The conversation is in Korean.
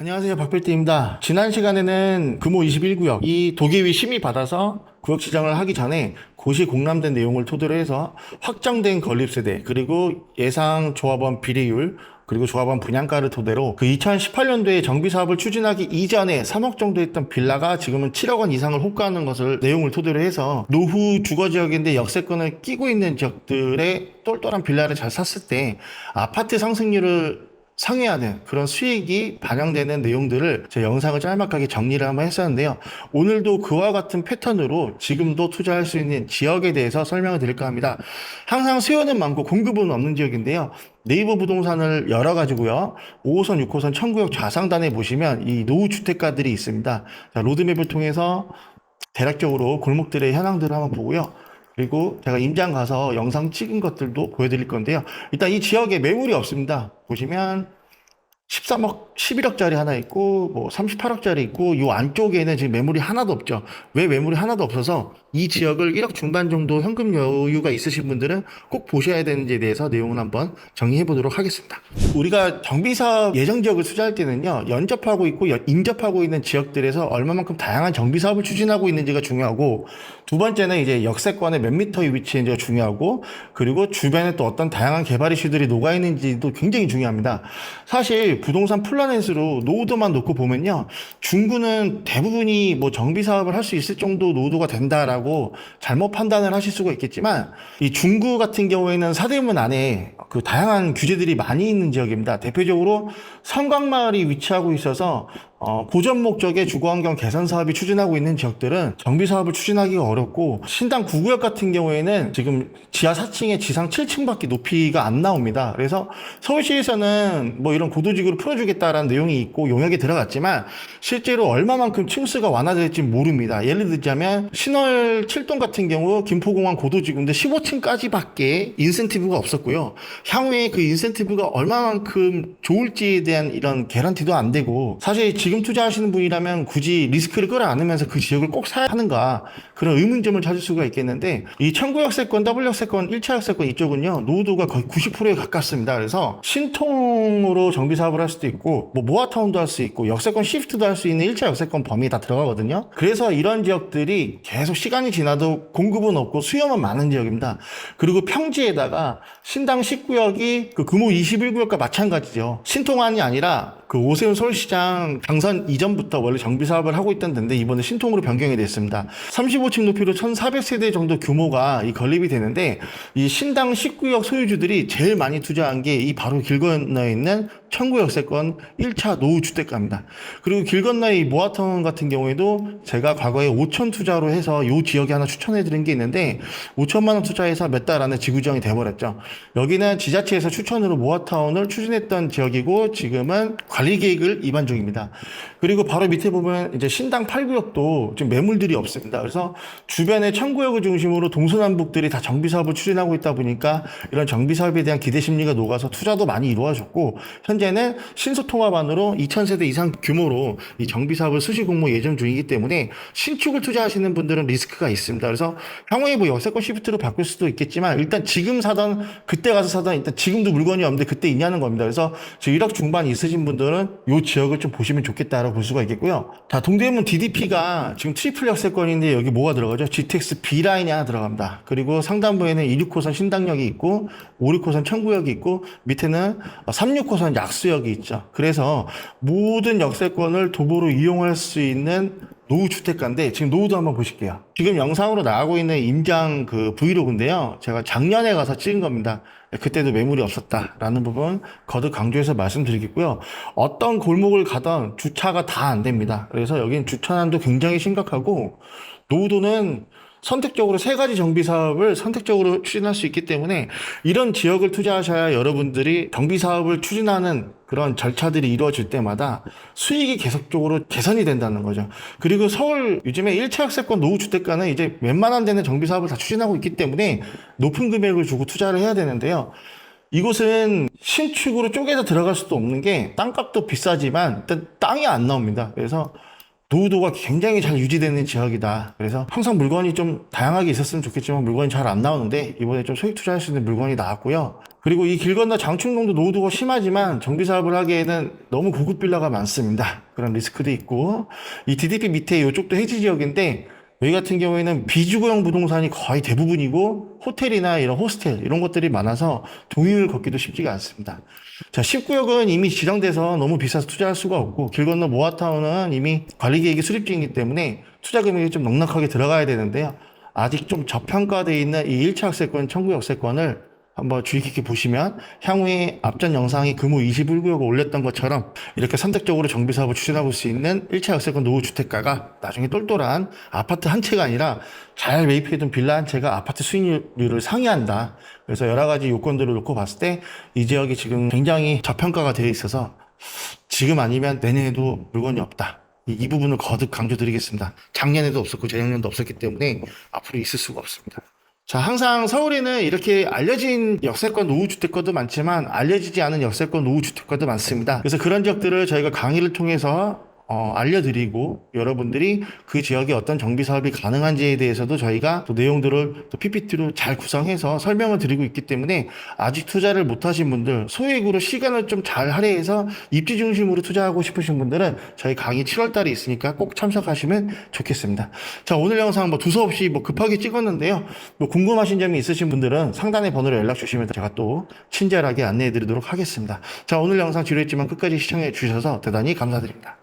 안녕하세요 박필띠입니다. 지난 시간에는 금호 21구역 이 도계위 심의 받아서 구역 지정을 하기 전에 고시 공람된 내용을 토대로 해서 확정된 건립세대 그리고 예상 조합원 비례율 그리고 조합원 분양가를 토대로 그 2018년도에 정비 사업을 추진하기 이전에 3억 정도 했던 빌라가 지금은 7억 원 이상을 호가하는 것을 내용을 토대로 해서 노후 주거 지역인데 역세권을 끼고 있는 지역들의 똘똘한 빌라를 잘 샀을 때 아파트 상승률을 상회하는 그런 수익이 반영되는 내용들을 제 영상을 짤막하게 정리를 한번 했었는데요. 오늘도 그와 같은 패턴으로 지금도 투자할 수 있는 지역에 대해서 설명을 드릴까 합니다. 항상 수요는 많고 공급은 없는 지역인데요. 네이버 부동산을 열어가지고요. 5호선, 6호선, 청구역 좌상단에 보시면 이 노후주택가들이 있습니다. 자, 로드맵을 통해서 대략적으로 골목들의 현황들을 한번 보고요. 그리고 제가 임장 가서 영상 찍은 것들도 보여드릴 건데요. 일단 이 지역에 매물이 없습니다. 보시면 13억, 11억짜리 하나 있고, 뭐 38억짜리 있고, 이 안쪽에는 지금 매물이 하나도 없죠. 왜 매물이 하나도 없어서 이 지역을 1억 중반 정도 현금 여유가 있으신 분들은 꼭 보셔야 되는지에 대해서 내용을 한번 정리해 보도록 하겠습니다. 우리가 정비사업 예정 지역을 투자할 때는요, 연접하고 있고, 연- 인접하고 있는 지역들에서 얼마만큼 다양한 정비사업을 추진하고 있는지가 중요하고, 두 번째는 이제 역세권의 몇 미터에 위치했는지가 중요하고, 그리고 주변에 또 어떤 다양한 개발 이슈들이 녹아 있는지도 굉장히 중요합니다. 사실 부동산 플라넷으로 노후도만 놓고 보면요, 중구는 대부분이 뭐 정비 사업을 할 수 있을 정도 노후도가 된다라고 잘못 판단을 하실 수가 있겠지만, 이 중구 같은 경우에는 사대문 안에 그 다양한 규제들이 많이 있는 지역입니다. 대표적으로 성곽마을이 위치하고 있어서 어, 고전 목적의 주거환경 개선 사업이 추진하고 있는 지역들은 정비 사업을 추진하기가 어렵고 신당 구구역 같은 경우에는 지금 지하 4층에 지상 7층밖에 높이가 안 나옵니다. 그래서 서울시에서는 뭐 이런 고도지구를 풀어주겠다라는 내용이 있고 용역에 들어갔지만 실제로 얼마만큼 층수가 완화될지 모릅니다. 예를 들자면 신월 7동 같은 경우 김포공항 고도지구인데 15층까지밖에 인센티브가 없었고요. 향후에 그 인센티브가 얼마만큼 좋을지에 대한 이런 개런티도 안 되고 사실 지금 투자하시는 분이라면 굳이 리스크를 끌어안으면서 그 지역을 꼭 사야 하는가 그런 의문점을 찾을 수가 있겠는데 이 청구역세권, W역세권, 1차 역세권 이쪽은요 노후도가 거의 90%에 가깝습니다. 그래서 신통으로 정비 사업을 할 수도 있고 뭐 모아타운도 할 수 있고 역세권 시프트도 할 수 있는 1차 역세권 범위에 다 들어가거든요. 그래서 이런 지역들이 계속 시간이 지나도 공급은 없고 수요만 많은 지역입니다. 그리고 평지에다가 신당 10구역이 그 금호 21구역과 마찬가지죠. 신통안이 아니라 그 오세훈 서울시장 당선 이전부터 원래 정비 사업을 하고 있던 데인데 이번에 신통으로 변경이 됐습니다. 35층 높이로 1,400세대 정도 규모가 이 건립이 되는데 이 신당 19역 소유주들이 제일 많이 투자한 게 이 바로 길 건너에 있는 청구역세권 1차 노후 주택가입니다. 그리고 길 건너의 이 모아타운 같은 경우에도 제가 과거에 5천 투자로 해서 이 지역에 하나 추천해 드린 게 있는데 5천만 원 투자해서 몇 달 안에 지구정이 돼버렸죠. 여기는 지자체에서 추천으로 모아타운을 추진했던 지역이고 지금은 관리 계획을 입안 중입니다. 그리고 바로 밑에 보면 이제 신당 8구역도 지금 매물들이 없습니다. 그래서 주변의 청구역을 중심으로 동서남북들이 다 정비 사업을 추진하고 있다 보니까 이런 정비 사업에 대한 기대 심리가 녹아서 투자도 많이 이루어졌고 현재는 신소 통합안으로 2,000세대 이상 규모로 이 정비 사업을 수시 공모 예정 중이기 때문에 신축을 투자하시는 분들은 리스크가 있습니다. 그래서 향후에 뭐 역세권 시프트로 바꿀 수도 있겠지만 일단 지금 사던 그때 가서 사던 일단 지금도 물건이 없는데 그때 있냐는 겁니다. 그래서 지금 1억 중반 있으신 분들 은 이 지역을 좀 보시면 좋겠다라고 볼 수가 있겠고요. 자, 동대문 DDP가 지금 트리플 역세권인데 여기 뭐가 들어가죠? GTX B라인이 하나 들어갑니다. 그리고 상단부에는 26호선 신당역이 있고 56호선 청구역이 있고 밑에는 36호선 약수역이 있죠. 그래서 모든 역세권을 도보로 이용할 수 있는 노후 주택가인데 지금 노후도 한번 보실게요. 지금 영상으로 나가고 있는 임장 그 브이로그인데요. 제가 작년에 가서 찍은 겁니다. 그때도 매물이 없었다라는 부분 거듭 강조해서 말씀드리겠고요. 어떤 골목을 가던 주차가 다 안 됩니다. 그래서 여긴 주차난도 굉장히 심각하고 노후도는 선택적으로 세 가지 정비 사업을 선택적으로 추진할 수 있기 때문에 이런 지역을 투자하셔야 여러분들이 정비 사업을 추진하는 그런 절차들이 이루어질 때마다 수익이 계속적으로 개선이 된다는 거죠. 그리고 서울 요즘에 1차 학세권 노후 주택가는 이제 웬만한 데는 정비 사업을 다 추진하고 있기 때문에 높은 금액을 주고 투자를 해야 되는데요. 이곳은 신축으로 쪼개서 들어갈 수도 없는 게 땅값도 비싸지만 일단 땅이 안 나옵니다. 그래서 노후도가 굉장히 잘 유지되는 지역이다. 그래서 항상 물건이 좀 다양하게 있었으면 좋겠지만 물건이 잘 안 나오는데 이번에 좀 소액 투자할 수 있는 물건이 나왔고요. 그리고 이 길 건너 장충동도 노후도가 심하지만 정비 사업을 하기에는 너무 고급 빌라가 많습니다. 그런 리스크도 있고 이 DDP 밑에 이쪽도 해지 지역인데 여기 같은 경우에는 비주거형 부동산이 거의 대부분이고 호텔이나 이런 호스텔 이런 것들이 많아서 동의를 걷기도 쉽지가 않습니다. 자, 19역은 이미 지정돼서 너무 비싸서 투자할 수가 없고 길 건너 모아타운은 이미 관리 계획이 수립 중이기 때문에 투자 금액이 좀 넉넉하게 들어가야 되는데요. 아직 좀 저평가되어 있는 이 1차 역세권, 청구 역세권을 한번 주의 깊게 보시면 향후에 앞전 영상이 금호 21구역을 올렸던 것처럼 이렇게 선택적으로 정비 사업을 추진하고 수 있는 1차 역세권 노후 주택가가 나중에 똘똘한 아파트 한 채가 아니라 잘 매입해둔 빌라 한 채가 아파트 수익률을 상회한다. 그래서 여러 가지 요건들을 놓고 봤을 때 이 지역이 지금 굉장히 저평가가 되어 있어서 지금 아니면 내년에도 물건이 없다. 이, 이 부분을 거듭 강조드리겠습니다. 작년에도 없었고 재작년도 없었기 때문에 앞으로 있을 수가 없습니다. 자, 항상 서울에는 이렇게 알려진 역세권 노후 주택가도 많지만 알려지지 않은 역세권 노후 주택가도 많습니다. 그래서 그런 지역들을 저희가 강의를 통해서 어, 알려드리고 여러분들이 그 지역에 어떤 정비 사업이 가능한지에 대해서도 저희가 또 내용들을 또 PPT로 잘 구성해서 설명을 드리고 있기 때문에 아직 투자를 못 하신 분들 소액으로 시간을 좀 잘 할애해서 입지 중심으로 투자하고 싶으신 분들은 저희 강의 7월 달에 있으니까 꼭 참석하시면 좋겠습니다. 자, 오늘 영상 뭐 두서없이 뭐 급하게 찍었는데요. 뭐 궁금하신 점이 있으신 분들은 상단의 번호로 연락 주시면 제가 또 친절하게 안내해 드리도록 하겠습니다. 자, 오늘 영상 지루했지만 끝까지 시청해 주셔서 대단히 감사드립니다.